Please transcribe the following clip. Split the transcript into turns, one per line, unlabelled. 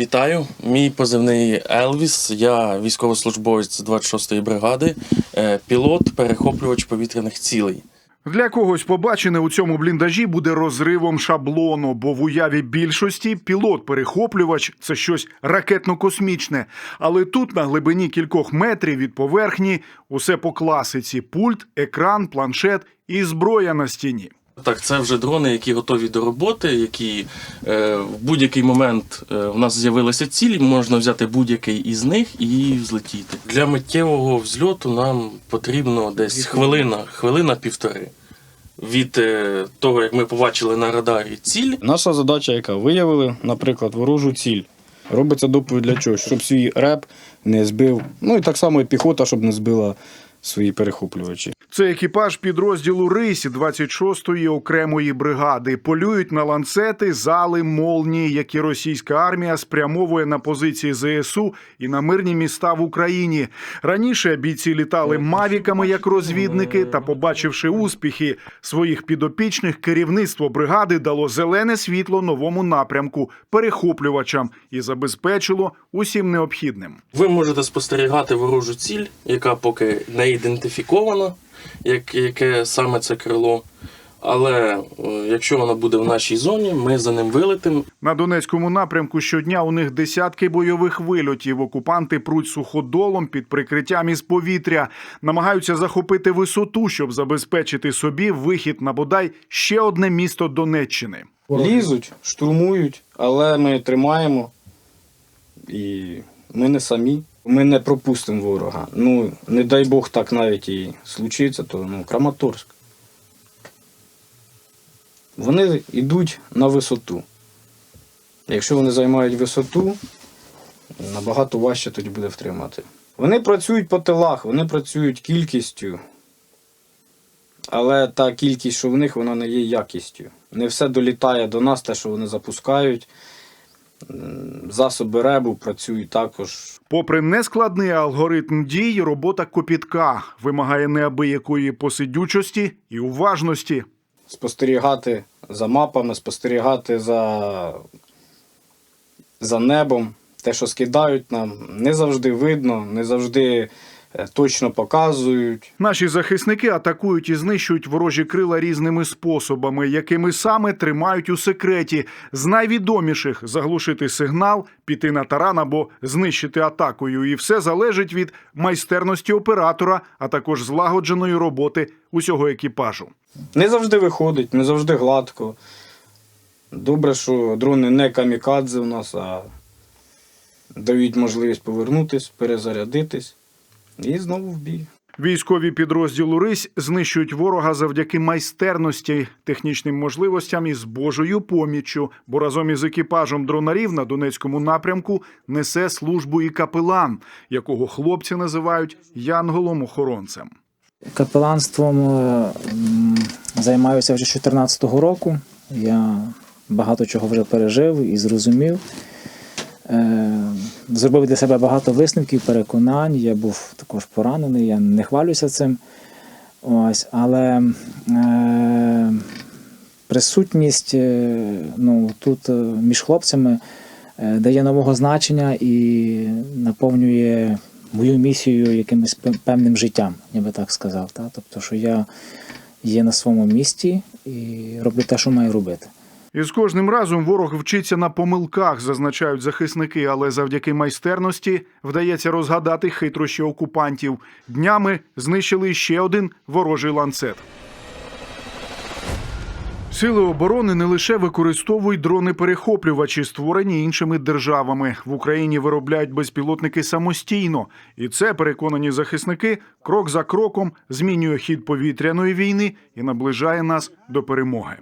Вітаю, мій позивний Елвіс. Я військовослужбовець 26-ї бригади, е, пілот, перехоплювач повітряних цілей.
Для когось побачене у цьому бліндажі буде розривом шаблону, бо в уяві більшості пілот-перехоплювач це щось ракетно-космічне. Але тут, на глибині кількох метрів від поверхні, усе по класиці: пульт, екран, планшет і зброя на стіні.
Так, це вже дрони, які готові до роботи, які е, в будь-який момент е, в нас з'явилася ціль, можна взяти будь-який із них і взлетіти. Для миттєвого взльоту нам потрібно десь хвилина, хвилина півтори. Від е, того, як ми побачили на радарі ціль,
Наша задача, яка виявили, наприклад, ворожу ціль. Робиться доповідь для чого? Щоб свій реп не збив. Ну і так само і піхота, щоб не збила свої перехоплювачі.
Це екіпаж підрозділу Рись 26-ї окремої бригади. Полюють на ланцети, зали, молнії, які російська армія спрямовує на позиції ЗСУ і на мирні міста в Україні. Раніше бійці літали мавіками як розвідники, та, побачивши успіхи своїх підопічних, керівництво бригади дало зелене світло новому напрямку перехоплювачам і забезпечило усім необхідним.
ви можете спостерігати ворожу ціль, яка поки не ідентифікована, яке саме це крило. Але е, якщо вона буде в нашій зоні, ми за ним вилетимо
На Донецькому напрямку щодня у них десятки бойових вильотів. Окупанти пруть суходолом під прикриттям із повітря, намагаються захопити висоту, щоб забезпечити собі вихід на бодай ще одне місто Донеччини.
Лізуть, штурмують, але ми тримаємо. І ми не самі. Ми не пропустимо ворога. Ну, не дай Бог так навіть і случиться, то ну, Краматорськ. Вони йдуть на висоту. Якщо вони займають висоту, набагато важче тоді буде втримати. Вони працюють по тилах, вони працюють кількістю, але та кількість, що в них, вона не є якістю. Не все долітає до нас, те, що вони запускають. Засоби ребу працюють також.
Попри нескладний алгоритм дій, робота копітка вимагає неабиякої посидючості і уважності.
Спостерігати за мапами, спостерігати за, за небом. Те, що скидають нам, не завжди видно, не завжди точно показують.
Наші захисники атакують і знищують ворожі крила різними способами, якими саме тримають у секреті. З найвідоміших заглушити сигнал, піти на таран або знищити атакою. І все залежить від майстерності оператора, а також злагодженої роботи усього екіпажу.
Не завжди виходить, не завжди гладко. Добре, що дрони не камікадзе у нас, а дають можливість повернутись, перезарядитись і знову в бій.
Військові підрозділу Рись знищують ворога завдяки майстерності, технічним можливостям і з Божою поміччю, бо разом із екіпажем дронарів на Донецькому напрямку несе службу і капелан, якого хлопці називають янголом-охоронцем.
Капеланством е, займаюся вже з 2014 року. Я багато чого вже пережив і зрозумів. Зробив для себе багато висновків, переконань. Я був також поранений, я не хвалюся цим. Ось, але е, присутність е, ну, тут е, між хлопцями е, дає нового значення і наповнює мою місію якимось певним життям, я би так сказав. Та? Тобто, що я є на своєму місці і роблю те, що маю робити.
І з кожним разом ворог вчиться на помилках, зазначають захисники, але завдяки майстерності вдається розгадати хитрощі окупантів. Днями знищили ще один ворожий ланцет. Сили оборони не лише використовують дрони-перехоплювачі, створені іншими державами. В Україні виробляють безпілотники самостійно, і це переконані захисники крок за кроком змінює хід повітряної війни і наближає нас до перемоги.